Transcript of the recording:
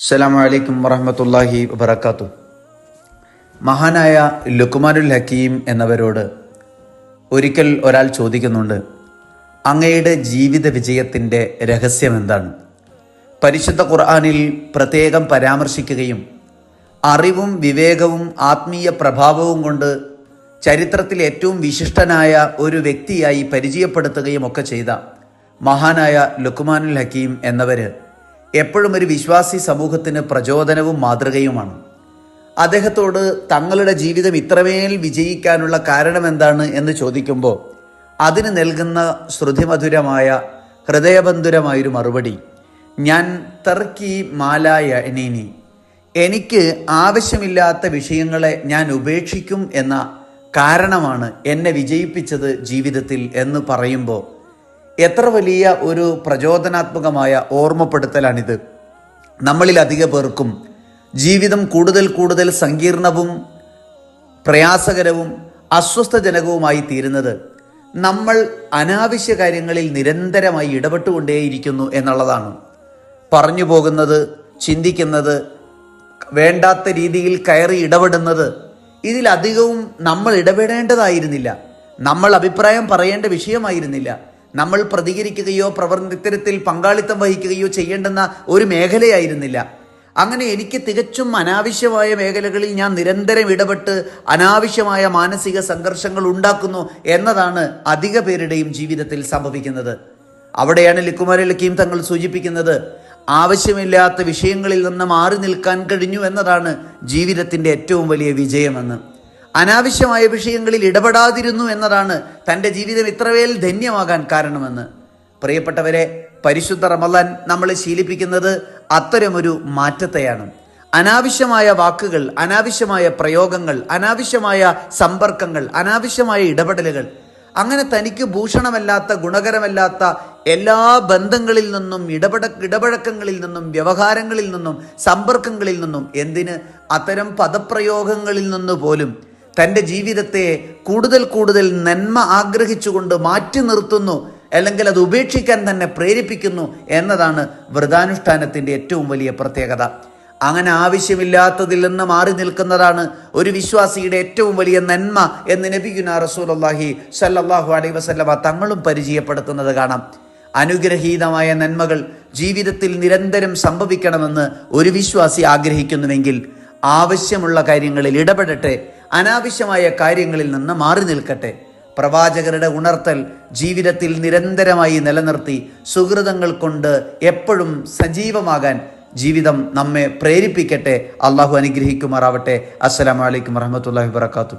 അസ്സലാമു അലൈക്കും വറഹമത്തല്ലാഹി വബർക്കാത്തു മഹാനായ ലുക്കുമാനുൽ ഹക്കീം എന്നവരോട് ഒരിക്കൽ ഒരാൾ ചോദിക്കുന്നുണ്ട് അങ്ങയുടെ ജീവിത വിജയത്തിന്റെ രഹസ്യം എന്താണ്? പരിശുദ്ധ ഖുർആാനിൽ പ്രത്യേകം പരാമർശിക്കുകയും അറിവും വിവേകവും ആത്മീയ പ്രഭാവവും കൊണ്ട് ചരിത്രത്തിൽ ഏറ്റവും വിശിഷ്ടനായ ഒരു വ്യക്തിയായി പരിചയപ്പെടുത്തുകയും ഒക്കെ ചെയ്ത മഹാനായ ലുക്മാനുൽ ഹക്കീം എന്നവര് എപ്പോഴും ഒരു വിശ്വാസി സമൂഹത്തിന് പ്രചോദനവും മാതൃകയുമാണ്. അദ്ദേഹത്തോട് തങ്ങളുടെ ജീവിതം ഇത്രമേൽ വിജയിക്കാനുള്ള കാരണം എന്താണ് എന്ന് ചോദിക്കുമ്പോൾ അതിന് നൽകുന്ന ശ്രുതിമധുരമായ ഹൃദയബന്ധുരമായൊരു മറുപടി. ഞാൻ തർക്കി മാലായ എനീനി എനിക്ക് ആവശ്യമില്ലാത്ത വിഷയങ്ങളെ ഞാൻ ഉപേക്ഷിക്കും എന്ന കാരണമാണ് എന്നെ വിജയിപ്പിച്ചത് ജീവിതത്തിൽ എന്ന് പറയുമ്പോൾ എത്ര വലിയ ഒരു പ്രചോദനാത്മകമായ ഓർമ്മപ്പെടുത്തലാണിത്. നമ്മളിൽ അധിക പേർക്കും ജീവിതം കൂടുതൽ കൂടുതൽ സങ്കീർണവും പ്രയാസകരവും അസ്വസ്ഥജനകവുമായി തീരുന്നത് നമ്മൾ അനാവശ്യ കാര്യങ്ങളിൽ നിരന്തരമായി ഇടപെട്ടുകൊണ്ടേയിരിക്കുന്നു എന്നുള്ളതാണ്. പറഞ്ഞു പോകുന്നത് ചിന്തിക്കുന്നത് വേണ്ടാത്ത രീതിയിൽ കയറി ഇടപെടുന്നത് ഇതിലധികവും നമ്മൾ ഇടപെടേണ്ടതായിരുന്നില്ല. നമ്മൾ അഭിപ്രായം പറയേണ്ട വിഷയമായിരുന്നില്ല. നമ്മൾ പ്രതികരിക്കുകയോ പ്രവർത്തനത്തിൽ പങ്കാളിത്തം വഹിക്കുകയോ ചെയ്യേണ്ടെന്ന ഒരു മേഖലയായിരുന്നില്ല. അങ്ങനെ എനിക്ക് തികച്ചും അനാവശ്യമായ മേഖലകളിൽ ഞാൻ നിരന്തരം ഇടപെട്ട് അനാവശ്യമായ മാനസിക സംഘർഷങ്ങൾ ഉണ്ടാക്കുന്നു എന്നതാണ് അധിക പേരുടെയും ജീവിതത്തിൽ സംഭവിക്കുന്നത്. അവിടെയാണ് ലിക്കുമാരി ലക്കീം തങ്ങൾ സൂചിപ്പിക്കുന്നത്. ആവശ്യമില്ലാത്ത വിഷയങ്ങളിൽ നിന്ന് മാറി നിൽക്കാൻ കഴിഞ്ഞു എന്നതാണ് ജീവിതത്തിന്റെ ഏറ്റവും വലിയ വിജയമെന്ന്. അനാവശ്യമായ വിഷയങ്ങളിൽ ഇടപെടാതിരുന്നു എന്നതാണ് തന്റെ ജീവിതം ഇത്രവേൽ ധന്യമാകാൻ കാരണമെന്ന്. പ്രിയപ്പെട്ടവരെ പരിശുദ്ധ റമലാൻ നമ്മളെ ശീലിപ്പിക്കുന്നത് അത്തരമൊരു മാറ്റത്തെയാണ്. അനാവശ്യമായ വാക്കുകൾ അനാവശ്യമായ പ്രയോഗങ്ങൾ അനാവശ്യമായ സമ്പർക്കങ്ങൾ അനാവശ്യമായ ഇടപെടലുകൾ അങ്ങനെ തനിക്ക് ഭൂഷണമല്ലാത്ത ഗുണകരമല്ലാത്ത എല്ലാ ബന്ധങ്ങളിൽ നിന്നും ഇടപെട ഇടപഴക്കങ്ങളിൽ നിന്നും വ്യവഹാരങ്ങളിൽ നിന്നും സമ്പർക്കങ്ങളിൽ നിന്നും എന്തിന് അത്തരം പദപ്രയോഗങ്ങളിൽ നിന്ന് പോലും തന്റെ ജീവിതത്തെ കൂടുതൽ കൂടുതൽ നന്മ ആഗ്രഹിച്ചുകൊണ്ട് മാറ്റി നിർത്തുന്നു അല്ലെങ്കിൽ അത് ഉപേക്ഷിക്കാൻ തന്നെ പ്രേരിപ്പിക്കുന്നു എന്നതാണ് വ്രതാനുഷ്ഠാനത്തിന്റെ ഏറ്റവും വലിയ പ്രത്യേകത. അങ്ങനെ ആവശ്യമില്ലാത്തതിൽ നിന്ന് മാറി നിൽക്കുന്നതാണ് ഒരു വിശ്വാസിയുടെ ഏറ്റവും വലിയ നന്മ എന്ന് നബിഗുന അള്ളാഹി സല്ലാഹു അലൈഹി വസല്ലമ തങ്ങളും പരിചയപ്പെടുത്തുന്നത് കാണാം. അനുഗ്രഹീതമായ നന്മകൾ ജീവിതത്തിൽ നിരന്തരം സംഭവിക്കണമെന്ന് ഒരു വിശ്വാസി ആഗ്രഹിക്കുന്നുവെങ്കിൽ ആവശ്യമുള്ള കാര്യങ്ങളിൽ ഇടപെടട്ടെ അനാവശ്യമായ കാര്യങ്ങളിൽ നിന്ന് മാറി നിൽക്കട്ടെ. പ്രവാചകരുടെ ഉണർത്തൽ ജീവിതത്തിൽ നിരന്തരമായി നിലനിർത്തി സുഹൃതങ്ങൾ കൊണ്ട് എപ്പോഴും സജീവമാകാൻ ജീവിതം നമ്മെ പ്രേരിപ്പിക്കട്ടെ. അള്ളാഹു അനുഗ്രഹിക്കുമാറാവട്ടെ. അസ്സലാമലൈക്കും വറഹമത്തല്ലാഹി വാത്തു